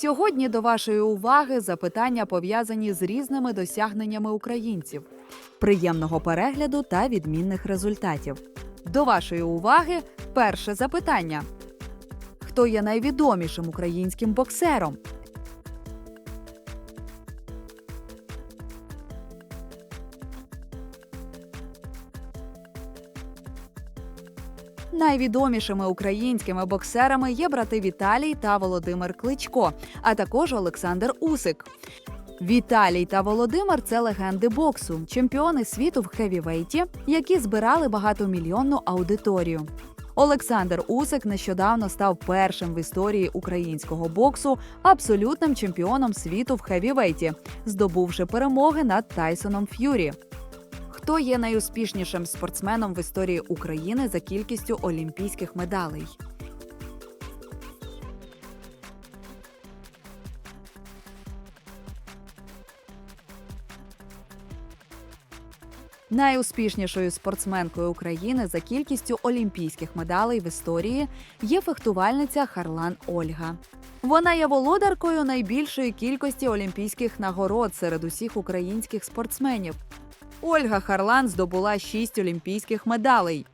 Сьогодні до вашої уваги запитання пов'язані з різними досягненнями українців, приємного перегляду та відмінних результатів. До вашої уваги перше запитання: хто є найвідомішим українським боксером? Найвідомішими українськими боксерами є брати Віталій та Володимир Кличко, а також Олександр Усик. Віталій та Володимир це легенди боксу, чемпіони світу в хевівейті, які збирали багатомільйонну аудиторію. Олександр Усик нещодавно став першим в історії українського боксу абсолютним чемпіоном світу в хевівейті, здобувши перемоги над Тайсоном Ф'юрі. Хто є найуспішнішим спортсменом в історії України за кількістю олімпійських медалей? Найуспішнішою спортсменкою України за кількістю олімпійських медалей в історії є фехтувальниця Харлан Ольга. Вона є володаркою найбільшої кількості олімпійських нагород серед усіх українських спортсменів. Ольга Харлан здобула шість олімпійських медалей.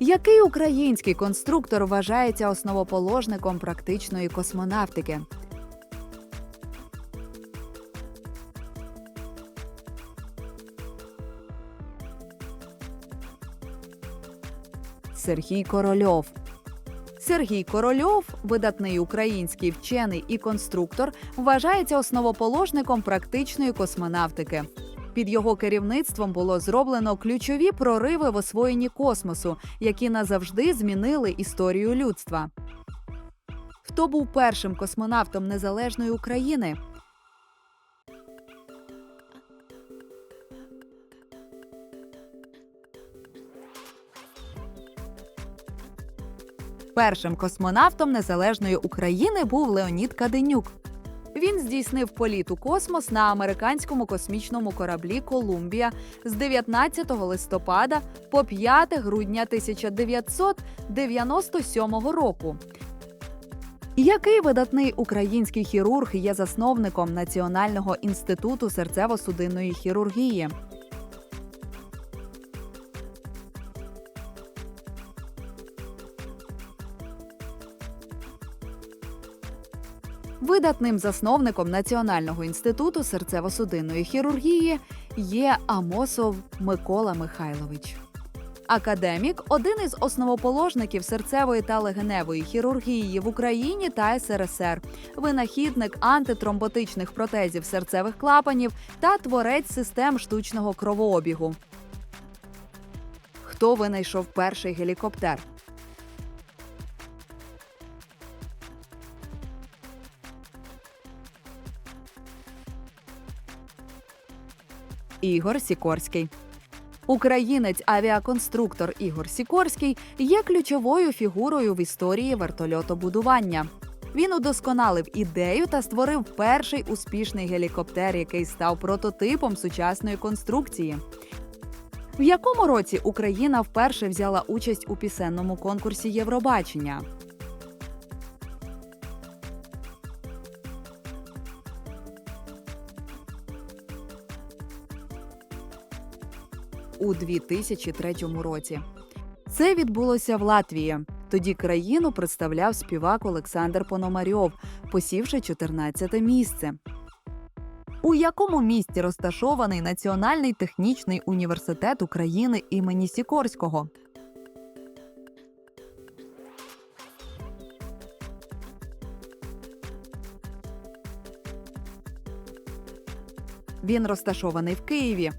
Який український конструктор вважається основоположником практичної космонавтики? Сергій Корольов. Сергій Корольов, видатний український вчений і конструктор, вважається основоположником практичної космонавтики. Під його керівництвом було зроблено ключові прориви в освоєнні космосу, які назавжди змінили історію людства. Хто був першим космонавтом незалежної України? Першим космонавтом незалежної України був Леонід Каденюк. Він здійснив політ у космос на американському космічному кораблі Колумбія з 19 листопада по 5 грудня 1997 року. Який видатний український хірург є засновником Національного інституту серцево-судинної хірургії? Видатним засновником Національного інституту серцево-судинної хірургії є Амосов Микола Михайлович. Академік один із основоположників серцевої та легеневої хірургії в Україні та СРСР, винахідник антитромботичних протезів серцевих клапанів та творець систем штучного кровообігу. Хто винайшов перший гелікоптер? Ігор Сікорський. Українець авіаконструктор Ігор Сікорський є ключовою фігурою в історії вертольотобудування. Він удосконалив ідею та створив перший успішний гелікоптер, який став прототипом сучасної конструкції. В якому році Україна вперше взяла участь у пісенному конкурсі Євробачення? У 2003 році. Це відбулося в Латвії. Тоді країну представляв співак Олександр Пономарьов, посівши 14 місце. У якому місті розташований Національний технічний університет України імені Сікорського? Він розташований в Києві.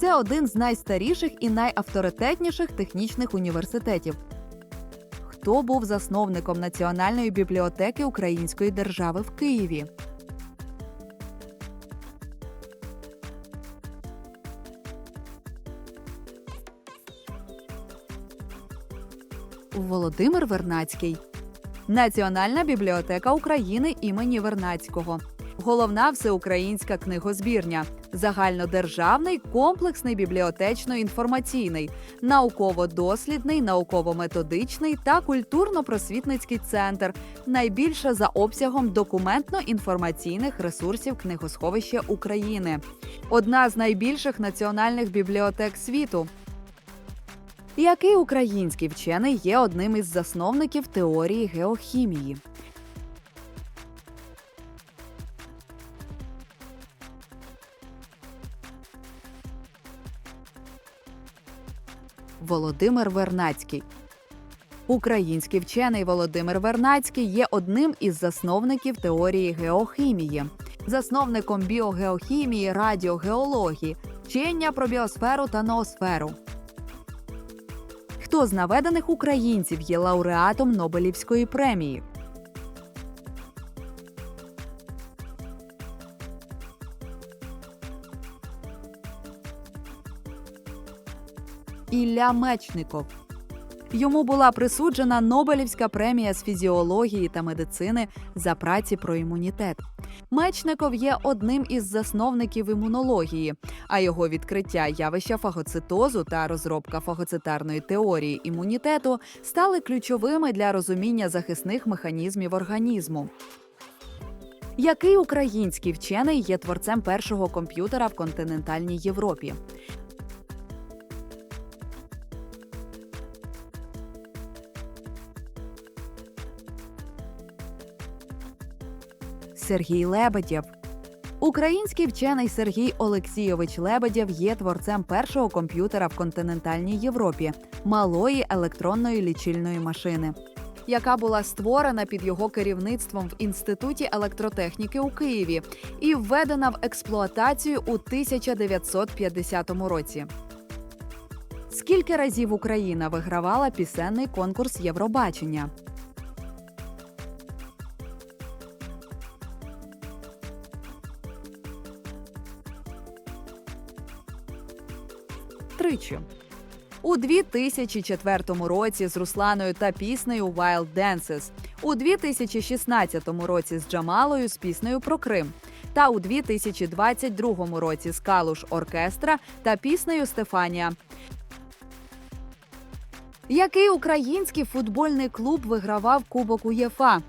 Це один з найстаріших і найавторитетніших технічних університетів. Хто був засновником Національної бібліотеки Української держави в Києві? Володимир Вернацький. Національна бібліотека України імені Вернацького. Головна всеукраїнська книгозбірня, загальнодержавний комплексний бібліотечно-інформаційний, науково-дослідний, науково-методичний та культурно-просвітницький центр, найбільше за обсягом документно-інформаційних ресурсів книгосховища України, одна з найбільших національних бібліотек світу. Який український вчений є одним із засновників теорії геохімії? Володимир Вернацький. Український вчений Володимир Вернацький є одним із засновників теорії геохімії, засновником біогеохімії, радіогеології, вчення про біосферу та ноосферу. Хто з наведених українців є лауреатом Нобелівської премії? Ілля Мечников. Йому була присуджена Нобелівська премія з фізіології та медицини за праці про імунітет. Мечников є одним із засновників імунології, а його відкриття явища фагоцитозу та розробка фагоцитарної теорії імунітету стали ключовими для розуміння захисних механізмів організму. Який український вчений є творцем першого комп'ютера в континентальній Європі? Сергій Лебедєв. Український вчений Сергій Олексійович Лебедєв є творцем першого комп'ютера в континентальній Європі малої електронної лічильної машини, яка була створена під його керівництвом в інституті електротехніки у Києві і введена в експлуатацію у 1950 році. Скільки разів Україна вигравала пісенний конкурс Євробачення? Тричі. У 2004 році з Русланою та піснею Wild Dances, у 2016 році з Джамалою з піснею про Крим, та у 2022 році з Калуш Оркестра та піснею Стефанія. Який український футбольний клуб вигравав Кубок УЄФА?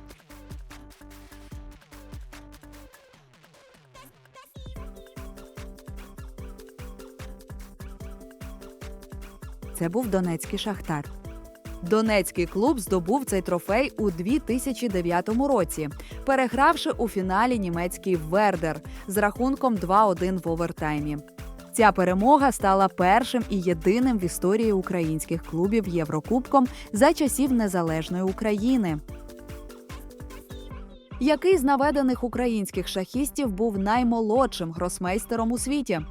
Це був Донецький шахтар. Донецький клуб здобув цей трофей у 2009 році, перегравши у фіналі німецький Вердер з рахунком 2-1 в овертаймі. Ця перемога стала першим і єдиним в історії українських клубів Єврокубком за часів незалежної України. Який з наведених українських шахістів був наймолодшим гросмейстером у світі?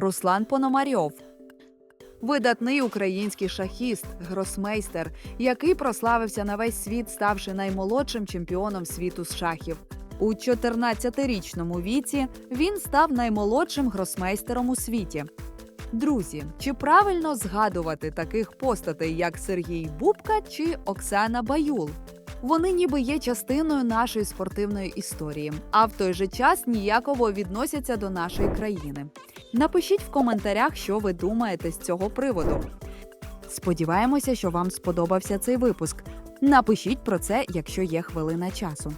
Руслан Пономарьов. Видатний український шахіст, гросмейстер, який прославився на весь світ, ставши наймолодшим чемпіоном світу з шахів. У 14-річному віці він став наймолодшим гросмейстером у світі. Друзі, чи правильно згадувати таких постатей, як Сергій Бубка чи Оксана Баюл? Вони ніби є частиною нашої спортивної історії, а в той же час ніяково відносяться до нашої країни. Напишіть в коментарях, що ви думаєте з цього приводу. Сподіваємося, що вам сподобався цей випуск. Напишіть про це, якщо є хвилина часу.